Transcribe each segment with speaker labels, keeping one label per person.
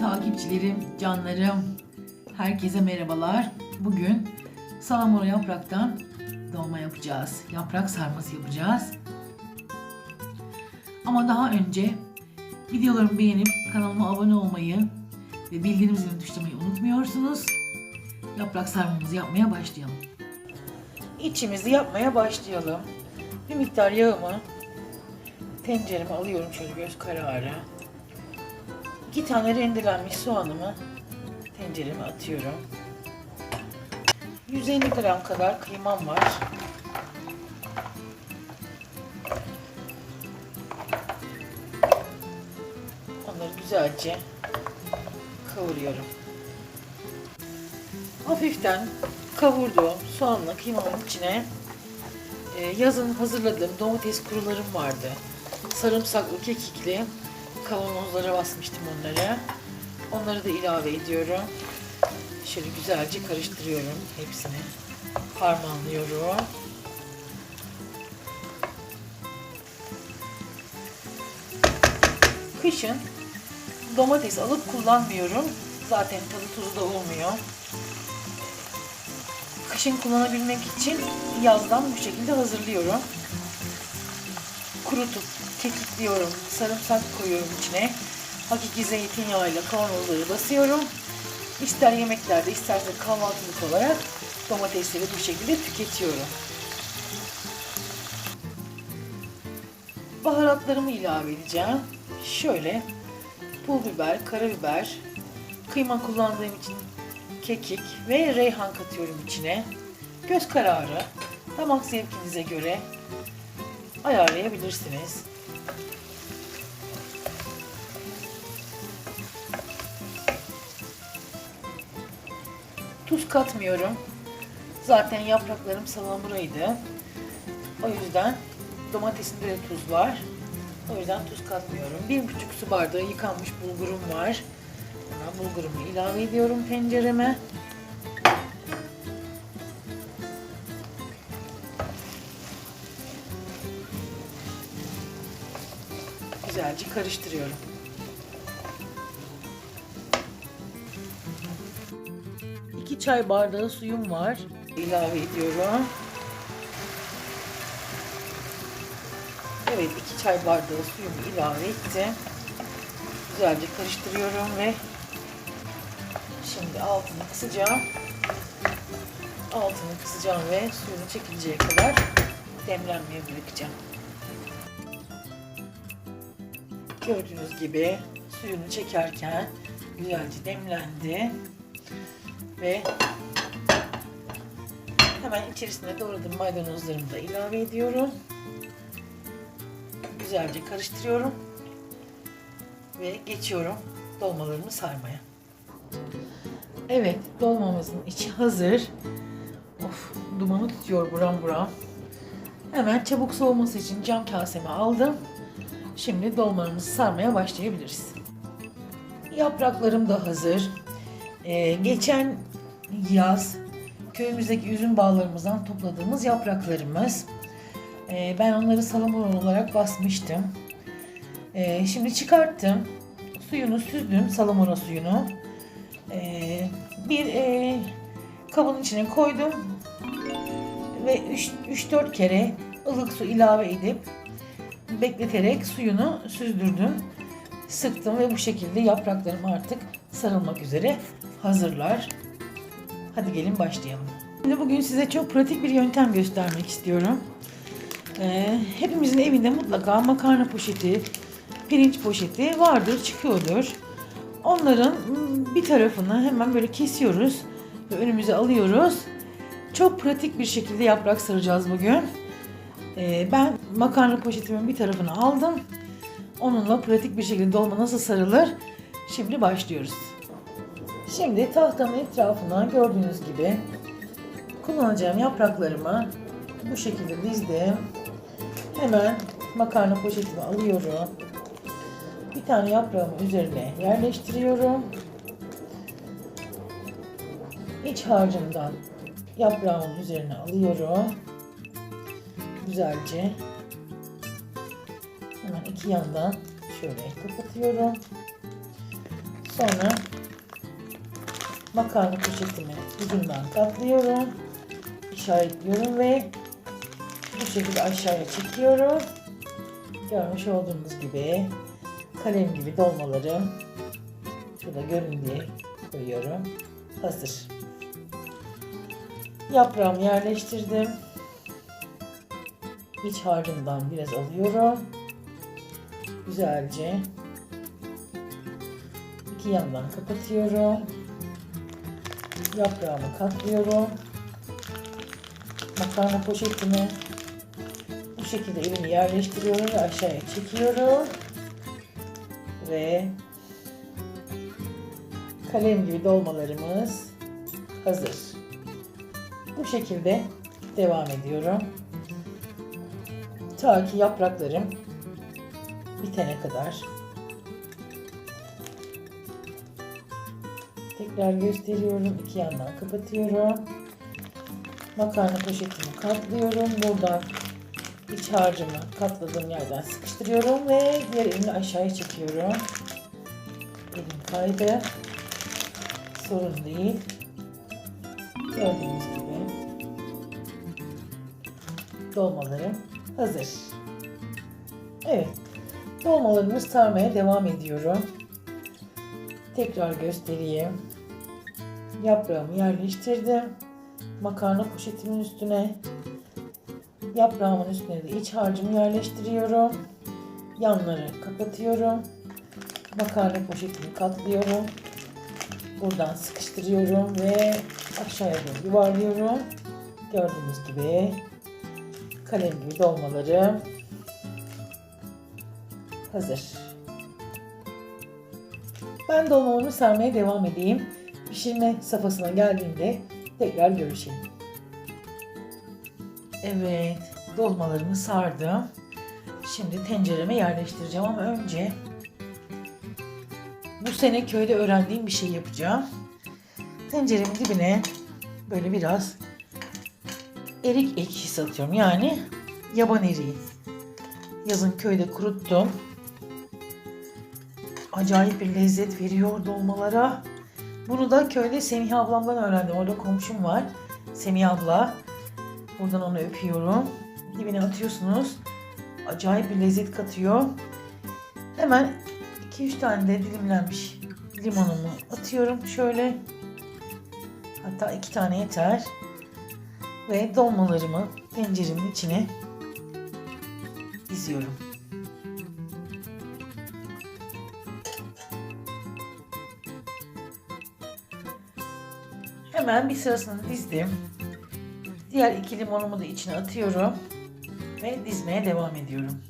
Speaker 1: Takipçilerim, canlarım, herkese merhabalar. Bugün salamura yapraktan dolma yapacağız. Yaprak sarması yapacağız. Ama daha önce videolarımı beğenip kanalıma abone olmayı ve bildirim zilini tuşlamayı unutmuyorsunuz. Yaprak sarmamızı yapmaya başlayalım. İçimizi yapmaya başlayalım. Bir miktar yağımı tencereme alıyorum şöyle göz kararı. İki tane rendelenmiş soğanımı tencereme atıyorum. 150 gram kadar kıymam var. Onları güzelce kavuruyorum. Hafiften kavurduğum soğanla kıymamın içine e, yazın hazırladığım domates kurularım vardı. Sarımsaklı, kekikli kavanozlara basmıştım onları. Onları da ilave ediyorum. Şöyle güzelce karıştırıyorum hepsini. Harmanlıyorum. Kışın domates alıp kullanmıyorum. Zaten tadı tuzu da olmuyor. Kışın kullanabilmek için yazdan bu şekilde hazırlıyorum. Kurutup kekikliyorum, sarımsak koyuyorum içine. Hakiki zeytinyağıyla kavanozları basıyorum. İster yemeklerde isterse kahvaltılık olarak domatesleri bu şekilde tüketiyorum. Baharatlarımı ilave edeceğim. Şöyle pul biber, karabiber, kıyma kullandığım için kekik ve reyhan katıyorum içine. Göz kararı, damak zevkinize göre ayarlayabilirsiniz. Tuz katmıyorum. Zaten yapraklarım salamuraydı. O yüzden domatesinde de tuz var. O yüzden tuz katmıyorum. Bir buçuk su bardağı yıkanmış bulgurum var. Hemen bulgurumu ilave ediyorum tencereme. Güzelce karıştırıyorum. İki çay bardağı suyum var. İlave ediyorum. Evet iki çay bardağı suyumu ilave ettim. Güzelce karıştırıyorum ve şimdi altını kısacağım. Altını kısacağım ve suyunu çekileceğe kadar demlenmeye bırakacağım. Gördüğünüz gibi suyunu çekerken güzelce demlendi ve hemen içerisine doğradığım maydanozlarımı da ilave ediyorum. Güzelce karıştırıyorum ve geçiyorum dolmalarımı sarmaya. Evet, dolmamızın içi hazır. Of, dumanı tutuyor buram buram. Hemen çabuk soğuması için cam kaseme aldım. Şimdi dolmalarımızı sarmaya başlayabiliriz. Yapraklarım da hazır. Ee, geçen yaz köyümüzdeki üzüm bağlarımızdan topladığımız yapraklarımız. Ee, ben onları salamura olarak basmıştım. Ee, şimdi çıkarttım. Suyunu süzdüm, salamura suyunu. Ee, bir e, kabın içine koydum. Ve 3-4 kere ılık su ilave edip bekleterek suyunu süzdürdüm. Sıktım ve bu şekilde yapraklarım artık sarılmak üzere hazırlar. Hadi gelin başlayalım. Şimdi bugün size çok pratik bir yöntem göstermek istiyorum. Ee, hepimizin evinde mutlaka makarna poşeti, pirinç poşeti vardır, çıkıyordur. Onların bir tarafını hemen böyle kesiyoruz ve önümüze alıyoruz. Çok pratik bir şekilde yaprak saracağız bugün. Ee, ben makarna poşetimin bir tarafını aldım. Onunla pratik bir şekilde dolma nasıl sarılır? Şimdi başlıyoruz. Şimdi tahtamın etrafına gördüğünüz gibi kullanacağım yapraklarımı bu şekilde dizdim. Hemen makarna poşetimi alıyorum. Bir tane yaprağımı üzerine yerleştiriyorum. İç harcımdan yaprağımın üzerine alıyorum. Güzelce hemen iki yandan şöyle kapatıyorum. Sonra makarna poşetimi ucundan katlıyorum. işaretliyorum ve bu şekilde aşağıya çekiyorum. Görmüş olduğunuz gibi kalem gibi dolmalarım şurada görün diye koyuyorum. Hazır. Yaprağımı yerleştirdim. İç harcımdan biraz alıyorum. Güzelce iki yandan kapatıyorum. Yaprağımı katlıyorum. Makarna poşetimi bu şekilde elimi yerleştiriyorum ve aşağıya çekiyorum. Ve kalem gibi dolmalarımız hazır. Bu şekilde devam ediyorum. Ta ki yapraklarım bitene kadar. Tekrar gösteriyorum. iki yandan kapatıyorum. Makarna poşetimi katlıyorum. Buradan iç harcımı katladığım yerden sıkıştırıyorum ve diğer elimi aşağıya çekiyorum. Elim kaydı. Sorun değil. Gördüğünüz gibi dolmalarım hazır. Evet. Dolmalarımı sarmaya devam ediyorum. Tekrar göstereyim. Yaprağımı yerleştirdim. Makarna poşetimin üstüne yaprağımın üstüne de iç harcımı yerleştiriyorum. Yanları kapatıyorum. Makarna poşetini katlıyorum. Buradan sıkıştırıyorum ve aşağıya doğru yuvarlıyorum. Gördüğünüz gibi kalem gibi dolmalarım hazır. Ben dolmalarımı sarmaya devam edeyim. Pişirme safhasına geldiğinde tekrar görüşelim. Evet, dolmalarımı sardım. Şimdi tencereme yerleştireceğim ama önce bu sene köyde öğrendiğim bir şey yapacağım. Tenceremin dibine böyle biraz erik ekşisi atıyorum. Yani yaban eriği. Yazın köyde kuruttum. Acayip bir lezzet veriyor dolmalara. Bunu da köyde Semih ablamdan öğrendim. Orada komşum var. Semih abla. Buradan onu öpüyorum. Dibine atıyorsunuz. Acayip bir lezzet katıyor. Hemen 2-3 tane de dilimlenmiş limonumu atıyorum şöyle. Hatta 2 tane yeter. Ve dolmalarımı tenceremin içine diziyorum. Hemen bir sırasını dizdim. Diğer iki limonumu da içine atıyorum ve dizmeye devam ediyorum.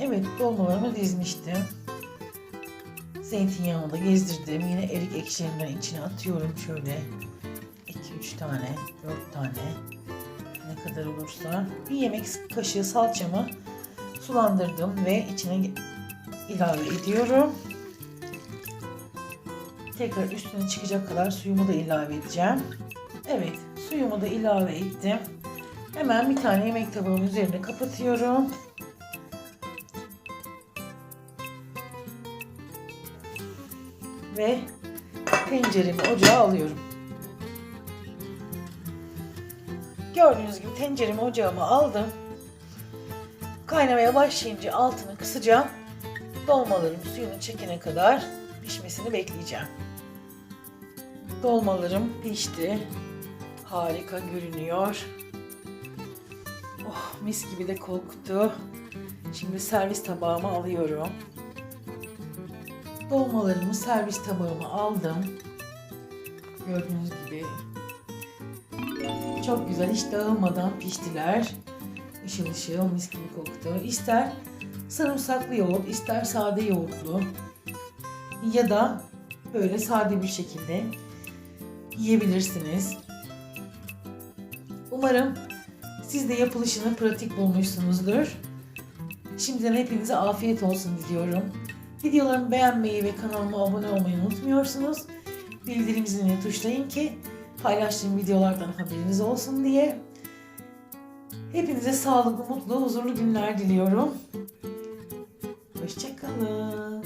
Speaker 1: Evet dolmalarımı dizmiştim. Zeytinyağımı da gezdirdim. Yine erik ekşilerinden içine atıyorum şöyle. 2-3 tane, 4 tane ne kadar olursa. Bir yemek kaşığı salçamı sulandırdım ve içine ilave ediyorum. Tekrar üstüne çıkacak kadar suyumu da ilave edeceğim. Evet suyumu da ilave ettim. Hemen bir tane yemek tabağımın üzerine kapatıyorum. Ve tenceremi ocağa alıyorum. Gördüğünüz gibi tenceremi ocağıma aldım. Kaynamaya başlayınca altını kısacağım. Dolmalarım suyunu çekene kadar pişmesini bekleyeceğim. Dolmalarım pişti. Harika görünüyor. Oh mis gibi de koktu. Şimdi servis tabağıma alıyorum. Dolmalarımı servis tabağıma aldım. Gördüğünüz gibi çok güzel hiç dağılmadan piştiler. Işıl ışıl mis gibi koktu. İster sarımsaklı yoğurt, ister sade yoğurtlu ya da böyle sade bir şekilde yiyebilirsiniz. Umarım siz de yapılışını pratik bulmuşsunuzdur. Şimdiden hepinize afiyet olsun diliyorum. Videolarımı beğenmeyi ve kanalıma abone olmayı unutmuyorsunuz. Bildirim zilini tuşlayın ki paylaştığım videolardan haberiniz olsun diye. Hepinize sağlıklı, mutlu, huzurlu günler diliyorum. Hoşçakalın.